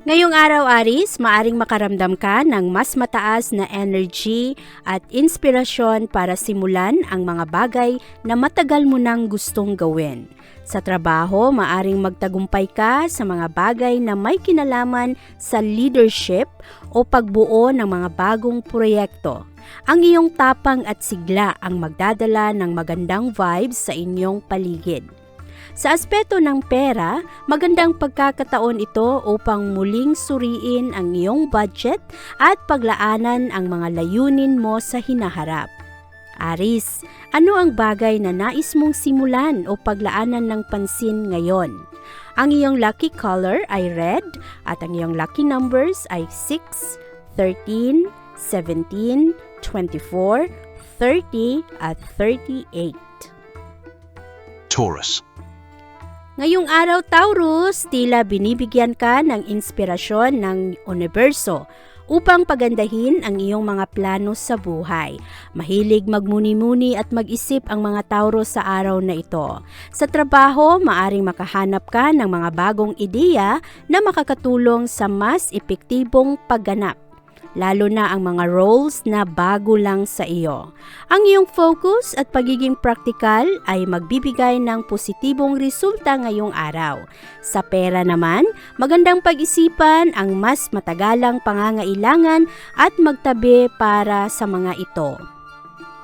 Ngayong araw, Aris, maaring makaramdam ka ng mas mataas na energy at inspirasyon para simulan ang mga bagay na matagal mo nang gustong gawin. Sa trabaho, maaring magtagumpay ka sa mga bagay na may kinalaman sa leadership o pagbuo ng mga bagong proyekto. Ang iyong tapang at sigla ang magdadala ng magandang vibes sa inyong paligid. Sa aspeto ng pera, magandang pagkakataon ito upang muling suriin ang iyong budget at paglaanan ang mga layunin mo sa hinaharap. Aris, ano ang bagay na nais mong simulan o paglaanan ng pansin ngayon? Ang iyong lucky color ay red at ang iyong lucky numbers ay 6, 13, 17, 24, 30 at 38. Taurus. Ngayong araw, Taurus, tila binibigyan ka ng inspirasyon ng universo upang pagandahin ang iyong mga plano sa buhay. Mahilig magmuni-muni at mag-isip ang mga Taurus sa araw na ito. Sa trabaho, maaring makahanap ka ng mga bagong ideya na makakatulong sa mas epektibong pagganap lalo na ang mga roles na bago lang sa iyo. Ang iyong focus at pagiging praktikal ay magbibigay ng positibong resulta ngayong araw. Sa pera naman, magandang pag-isipan ang mas matagalang pangangailangan at magtabi para sa mga ito.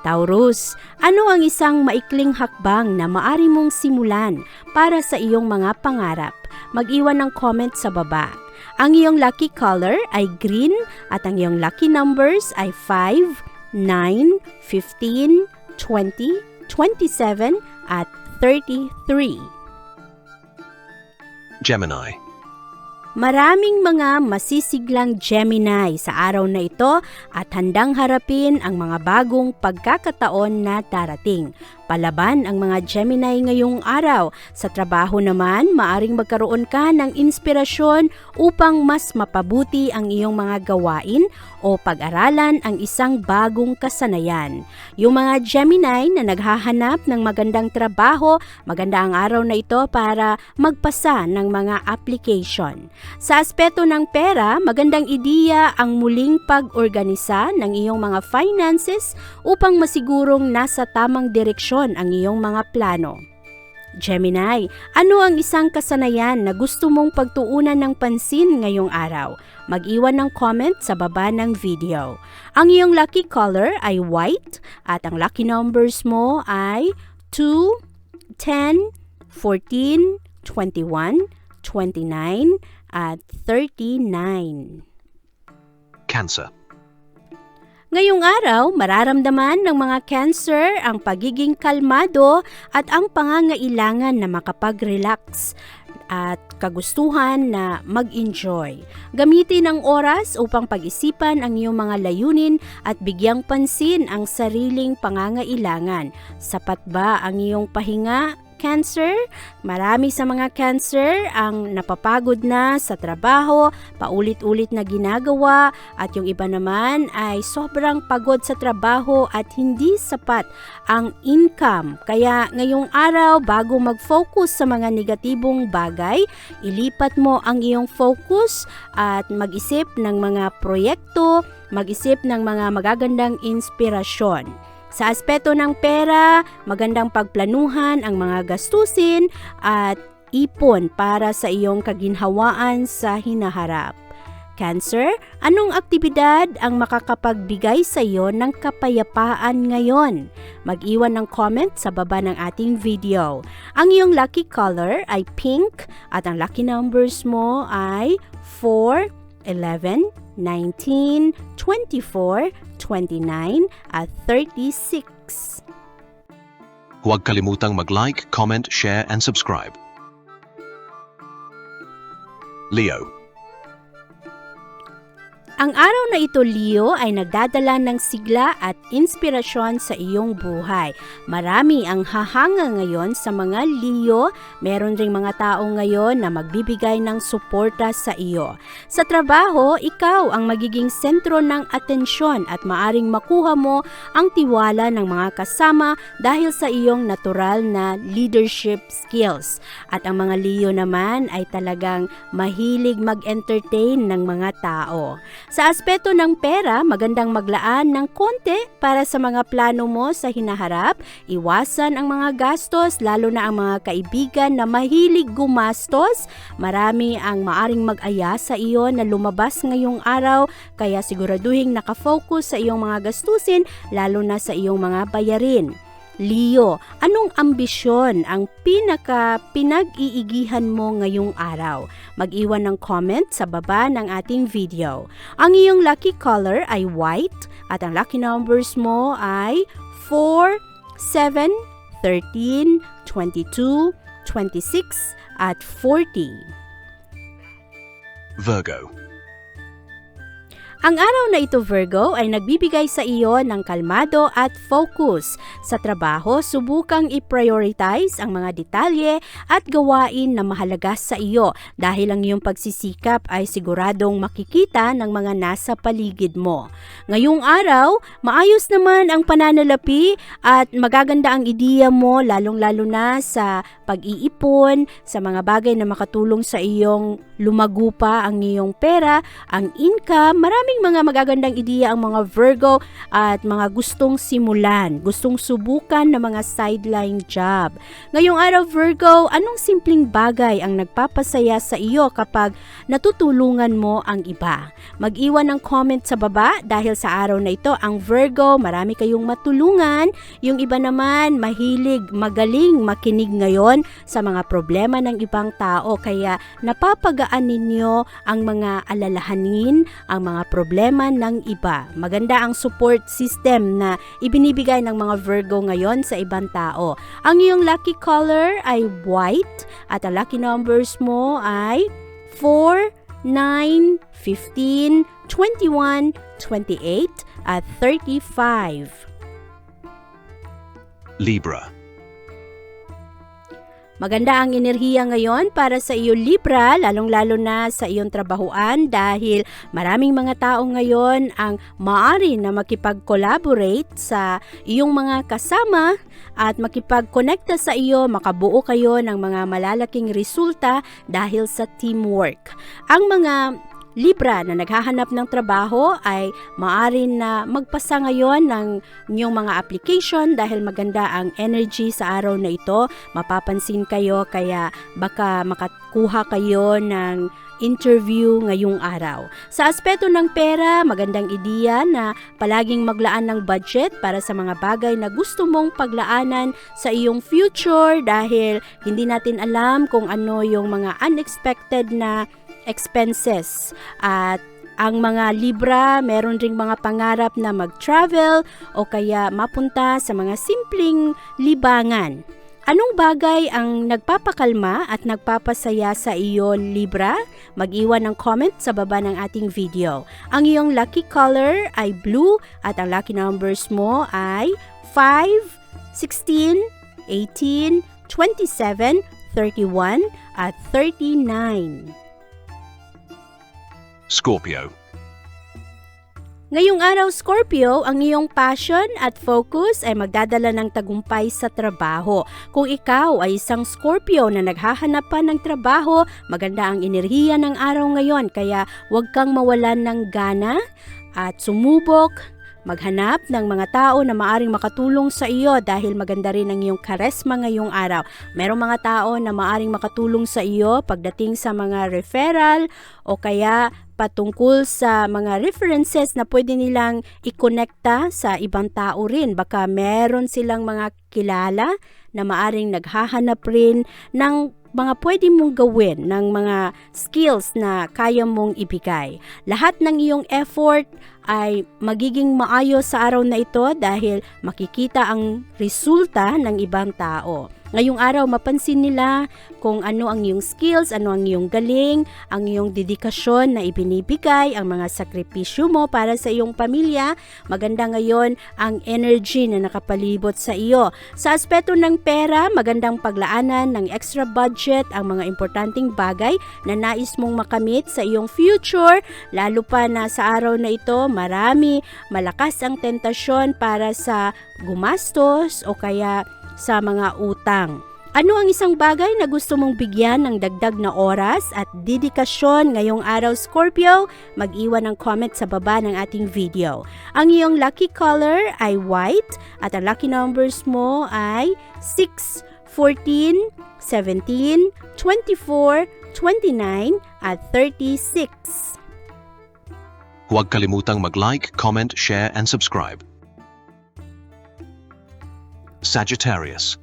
Taurus, ano ang isang maikling hakbang na maari mong simulan para sa iyong mga pangarap? Mag-iwan ng comment sa baba. Ang iyong lucky color ay green at ang iyong lucky numbers ay 5, 9, 15, 20, 27 at 33. Gemini. Maraming mga masisiglang Gemini sa araw na ito at handang harapin ang mga bagong pagkakataon na darating. Palaban ang mga Gemini ngayong araw. Sa trabaho naman, maaring magkaroon ka ng inspirasyon upang mas mapabuti ang iyong mga gawain o pag-aralan ang isang bagong kasanayan. Yung mga Gemini na naghahanap ng magandang trabaho, maganda ang araw na ito para magpasa ng mga application. Sa aspeto ng pera, magandang ideya ang muling pag-organisa ng iyong mga finances upang masigurong nasa tamang direksyon ang iyong mga plano. Gemini, ano ang isang kasanayan na gusto mong pagtuunan ng pansin ngayong araw? Mag-iwan ng comment sa baba ng video. Ang iyong lucky color ay white at ang lucky numbers mo ay 2, 10, 14, 21, 29, at 39. Cancer. Ngayong araw, mararamdaman ng mga cancer ang pagiging kalmado at ang pangangailangan na makapag-relax at kagustuhan na mag-enjoy. Gamitin ang oras upang pag-isipan ang iyong mga layunin at bigyang pansin ang sariling pangangailangan. Sapat ba ang iyong pahinga cancer. Marami sa mga cancer ang napapagod na sa trabaho, paulit-ulit na ginagawa at yung iba naman ay sobrang pagod sa trabaho at hindi sapat ang income. Kaya ngayong araw bago mag-focus sa mga negatibong bagay, ilipat mo ang iyong focus at mag-isip ng mga proyekto, mag-isip ng mga magagandang inspirasyon. Sa aspeto ng pera, magandang pagplanuhan ang mga gastusin at mag-ipon para sa iyong kaginhawaan sa hinaharap. Cancer, anong aktibidad ang makakapagbigay sa iyo ng kapayapaan ngayon? Mag-iwan ng comment sa baba ng ating video. Ang iyong lucky color ay pink at ang lucky numbers mo ay 4, 11, 19, 24, 29 at 36. Huwag kalimutang mag-like, comment, share, and subscribe. Leo. Ang araw na ito, Leo, ay nagdadala ng sigla at inspirasyon sa iyong buhay. Marami ang hahanga ngayon sa mga Leo. Meron ring mga tao ngayon na magbibigay ng suporta sa iyo. Sa trabaho, ikaw ang magiging sentro ng atensyon at maaring makuha mo ang tiwala ng mga kasama dahil sa iyong natural na leadership skills. At ang mga Leo naman ay talagang mahilig mag-entertain ng mga tao. Sa aspeto ng pera, magandang maglaan ng konti para sa mga plano mo sa hinaharap. Iwasan ang mga gastos, lalo na ang mga kaibigan na mahilig gumastos. Marami ang maaring mag-aya sa iyo na lumabas ngayong araw, kaya siguraduhin nakafocus sa iyong mga gastusin, lalo na sa iyong mga bayarin. Leo, anong ambisyon ang pinaka pinag-iigihan mo ngayong araw? Mag-iwan ng comment sa baba ng ating video. Ang iyong lucky color ay white at ang lucky numbers mo ay 4, 7, 13, 22, 26 at 40. Virgo. Ang araw na ito Virgo ay nagbibigay sa iyo ng kalmado at focus. Sa trabaho, subukang i-prioritize ang mga detalye at gawain na mahalaga sa iyo dahil ang iyong pagsisikap ay siguradong makikita ng mga nasa paligid mo. Ngayong araw, maayos naman ang pananalapi at magaganda ang ideya mo lalong-lalo na sa pag-iipon, sa mga bagay na makatulong sa iyong lumago pa ang iyong pera, ang income, maraming mga magagandang ideya ang mga Virgo at mga gustong simulan, gustong subukan ng mga sideline job. Ngayong araw Virgo, anong simpleng bagay ang nagpapasaya sa iyo kapag natutulungan mo ang iba? Mag-iwan ng comment sa baba dahil sa araw na ito ang Virgo, marami kayong matulungan, yung iba naman mahilig, magaling makinig ngayon sa mga problema ng ibang tao kaya napapagaan ninyo ang mga alalahanin, ang mga problema ng iba. Maganda ang support system na ibinibigay ng mga Virgo ngayon sa ibang tao. Ang iyong lucky color ay white at ang lucky numbers mo ay 4, 9, 15, 21, 28 at 35. Libra. Maganda ang enerhiya ngayon para sa iyo Libra, lalong-lalo na sa iyong trabahuan dahil maraming mga tao ngayon ang maari na makipag-collaborate sa iyong mga kasama at makipag-connecta sa iyo, makabuo kayo ng mga malalaking resulta dahil sa teamwork. Ang mga Libra na naghahanap ng trabaho ay maaari na magpasa ngayon ng inyong mga application dahil maganda ang energy sa araw na ito. Mapapansin kayo kaya baka makakuha kayo ng interview ngayong araw. Sa aspeto ng pera, magandang ideya na palaging maglaan ng budget para sa mga bagay na gusto mong paglaanan sa iyong future dahil hindi natin alam kung ano yung mga unexpected na expenses at ang mga Libra, meron ring mga pangarap na mag-travel o kaya mapunta sa mga simpleng libangan. Anong bagay ang nagpapakalma at nagpapasaya sa iyo, Libra? Mag-iwan ng comment sa baba ng ating video. Ang iyong lucky color ay blue at ang lucky numbers mo ay 5, 16, 18, 27, 31 at 39. Scorpio. Ngayong araw Scorpio, ang iyong passion at focus ay magdadala ng tagumpay sa trabaho. Kung ikaw ay isang Scorpio na naghahanap pa ng trabaho, maganda ang enerhiya ng araw ngayon kaya huwag kang mawalan ng gana at sumubok, Maghanap ng mga tao na maaring makatulong sa iyo dahil maganda rin ang iyong karesma ngayong araw. Merong mga tao na maaring makatulong sa iyo pagdating sa mga referral o kaya patungkol sa mga references na pwede nilang ikonekta sa ibang tao rin. Baka meron silang mga kilala na maaring naghahanap rin ng mga pwede mong gawin ng mga skills na kaya mong ibigay. Lahat ng iyong effort ay magiging maayos sa araw na ito dahil makikita ang resulta ng ibang tao. Ngayong araw, mapansin nila kung ano ang iyong skills, ano ang iyong galing, ang iyong dedikasyon na ibinibigay, ang mga sakripisyo mo para sa iyong pamilya. Maganda ngayon ang energy na nakapalibot sa iyo. Sa aspeto ng pera, magandang paglaanan ng extra budget ang mga importanteng bagay na nais mong makamit sa iyong future, lalo pa na sa araw na ito, marami, malakas ang tentasyon para sa gumastos o kaya sa mga utang. Ano ang isang bagay na gusto mong bigyan ng dagdag na oras at dedikasyon ngayong araw Scorpio? Mag-iwan ng comment sa baba ng ating video. Ang iyong lucky color ay white at ang lucky numbers mo ay 6, 14, 17, 24, 29 at 36. Huwag kalimutang mag-like, comment, share, and subscribe. Sagittarius.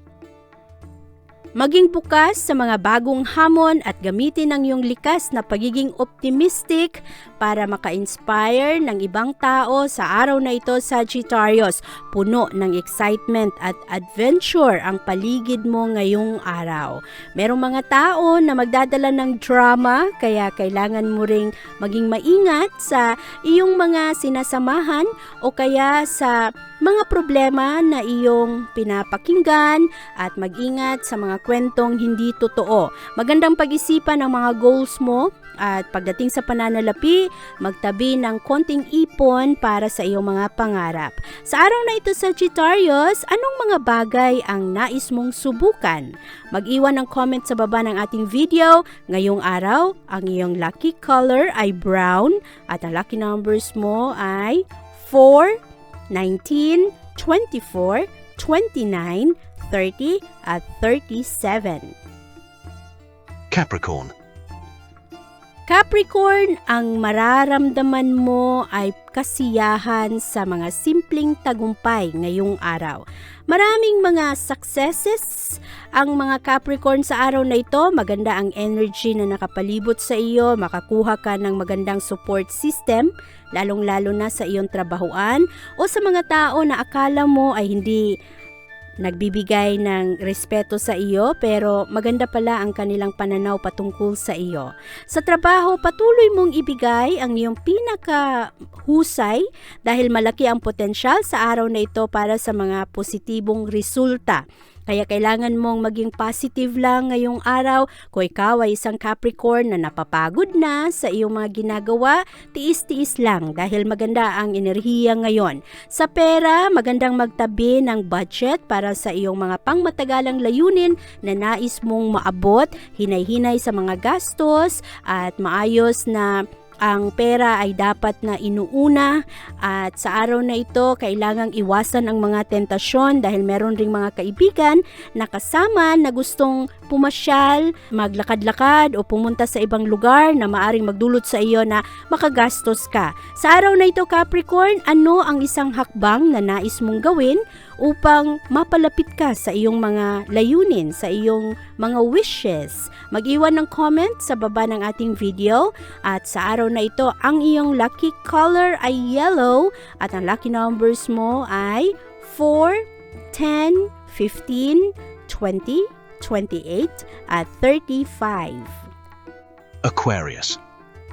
Maging bukas sa mga bagong hamon at gamitin ang iyong likas na pagiging optimistic para maka-inspire ng ibang tao sa araw na ito Sagittarius. Puno ng excitement at adventure ang paligid mo ngayong araw. Merong mga tao na magdadala ng drama kaya kailangan mo ring maging maingat sa iyong mga sinasamahan o kaya sa mga problema na iyong pinapakinggan at mag-ingat sa mga kwentong hindi totoo. Magandang pag-isipan ang mga goals mo at pagdating sa pananalapi, magtabi ng konting ipon para sa iyong mga pangarap. Sa araw na ito Sagittarius, anong mga bagay ang nais mong subukan? Mag-iwan ng comment sa baba ng ating video. Ngayong araw, ang iyong lucky color ay brown at ang lucky numbers mo ay 4, 19, 24, 29, 30 at 37. Capricorn. Capricorn, ang mararamdaman mo ay kasiyahan sa mga simpleng tagumpay ngayong araw. Maraming mga successes ang mga Capricorn sa araw na ito. Maganda ang energy na nakapalibot sa iyo. Makakuha ka ng magandang support system, lalong-lalo na sa iyong trabahuan o sa mga tao na akala mo ay hindi nagbibigay ng respeto sa iyo pero maganda pala ang kanilang pananaw patungkol sa iyo. Sa trabaho, patuloy mong ibigay ang iyong pinaka husay dahil malaki ang potensyal sa araw na ito para sa mga positibong resulta. Kaya kailangan mong maging positive lang ngayong araw. Kung ikaw ay isang Capricorn na napapagod na sa iyong mga ginagawa, tiis-tiis lang dahil maganda ang enerhiya ngayon. Sa pera, magandang magtabi ng budget para sa iyong mga pangmatagalang layunin na nais mong maabot, hinay-hinay sa mga gastos at maayos na ang pera ay dapat na inuuna at sa araw na ito kailangang iwasan ang mga tentasyon dahil meron ring mga kaibigan na kasama na gustong pumasyal, maglakad-lakad o pumunta sa ibang lugar na maaring magdulot sa iyo na makagastos ka. Sa araw na ito Capricorn, ano ang isang hakbang na nais mong gawin upang mapalapit ka sa iyong mga layunin, sa iyong mga wishes. Mag-iwan ng comment sa baba ng ating video at sa araw na ito, ang iyong lucky color ay yellow at ang lucky numbers mo ay 4, 10, 15, 20, 28 at 35. Aquarius.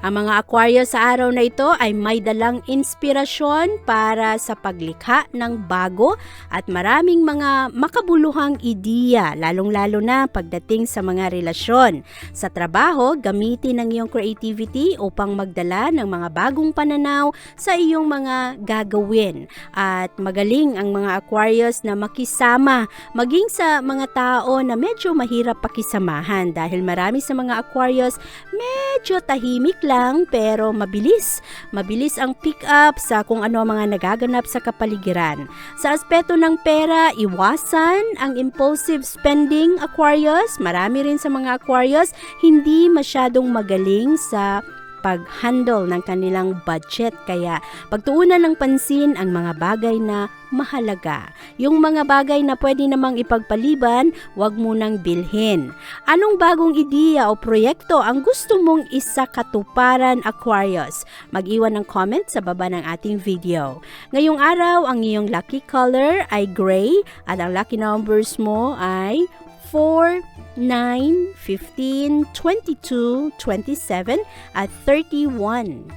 Ang mga Aquarius sa araw na ito ay may dalang inspirasyon para sa paglikha ng bago at maraming mga makabuluhang ideya, lalong-lalo na pagdating sa mga relasyon. Sa trabaho, gamitin ang iyong creativity upang magdala ng mga bagong pananaw sa iyong mga gagawin. At magaling ang mga Aquarius na makisama, maging sa mga tao na medyo mahirap pakisamahan dahil marami sa mga Aquarius medyo tahimik lang pero mabilis. Mabilis ang pick up sa kung ano ang mga nagaganap sa kapaligiran. Sa aspeto ng pera, iwasan ang impulsive spending Aquarius. Marami rin sa mga Aquarius hindi masyadong magaling sa pag-handle ng kanilang budget. Kaya pagtuunan ng pansin ang mga bagay na mahalaga. Yung mga bagay na pwede namang ipagpaliban, wag munang bilhin. Anong bagong ideya o proyekto ang gusto mong isakatuparan Aquarius? Mag-iwan ng comment sa baba ng ating video. Ngayong araw, ang iyong lucky color ay gray at ang lucky numbers mo ay 4, 9, 15, 22, 27 at 31.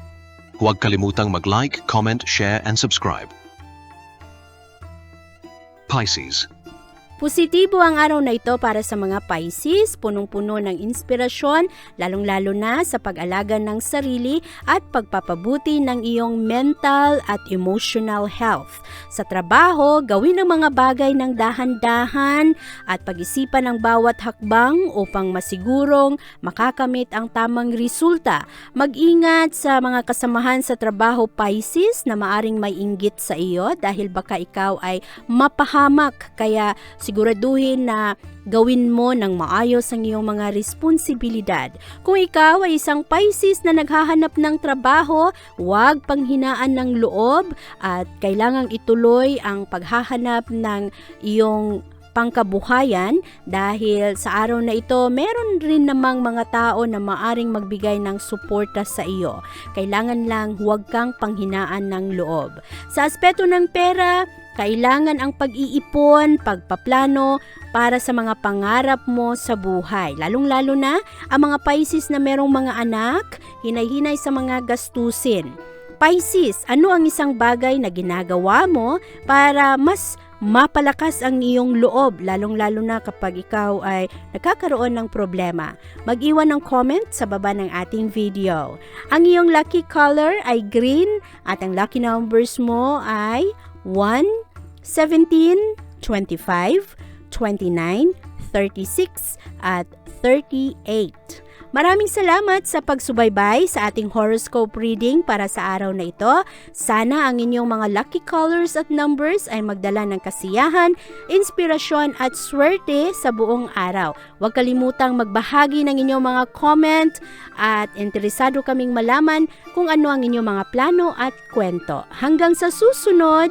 Huwag kalimutang mag-like, comment, share, and subscribe. Pisces. Positibo ang araw na ito para sa mga Pisces, punong-puno ng inspirasyon, lalong-lalo na sa pag-alaga ng sarili at pagpapabuti ng iyong mental at emotional health. Sa trabaho, gawin ang mga bagay ng dahan-dahan at pag-isipan ang bawat hakbang upang masigurong makakamit ang tamang resulta. Mag-ingat sa mga kasamahan sa trabaho Pisces na maaring may inggit sa iyo dahil baka ikaw ay mapahamak kaya siguraduhin na gawin mo ng maayos ang iyong mga responsibilidad. Kung ikaw ay isang Pisces na naghahanap ng trabaho, huwag panghinaan ng loob at kailangang ituloy ang paghahanap ng iyong pangkabuhayan dahil sa araw na ito meron rin namang mga tao na maaring magbigay ng suporta sa iyo. Kailangan lang huwag kang panghinaan ng loob. Sa aspeto ng pera, kailangan ang pag-iipon, pagpaplano para sa mga pangarap mo sa buhay. Lalong-lalo na ang mga Pisces na merong mga anak, hinay-hinay sa mga gastusin. Pisces, ano ang isang bagay na ginagawa mo para mas mapalakas ang iyong loob, lalong-lalo na kapag ikaw ay nagkakaroon ng problema. Mag-iwan ng comment sa baba ng ating video. Ang iyong lucky color ay green at ang lucky numbers mo ay 1, 17, 25, 29, 36 at 38. Maraming salamat sa pagsubaybay sa ating horoscope reading para sa araw na ito. Sana ang inyong mga lucky colors at numbers ay magdala ng kasiyahan, inspirasyon at swerte sa buong araw. Huwag kalimutang magbahagi ng inyong mga comment at interesado kaming malaman kung ano ang inyong mga plano at kwento. Hanggang sa susunod,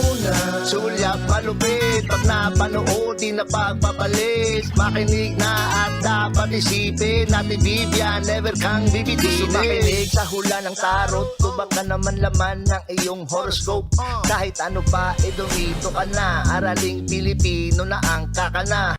Una, sulyap malupit Pag napanood, di na pagpapalit Makinig na at dapat isipin Natin Vivian, never kang bibitinin Sumakinig sa hula ng tarot Tubak ka naman laman ng iyong horoscope. Kahit ano pa, eh dumito ka na. Araling Pilipino na ang kakana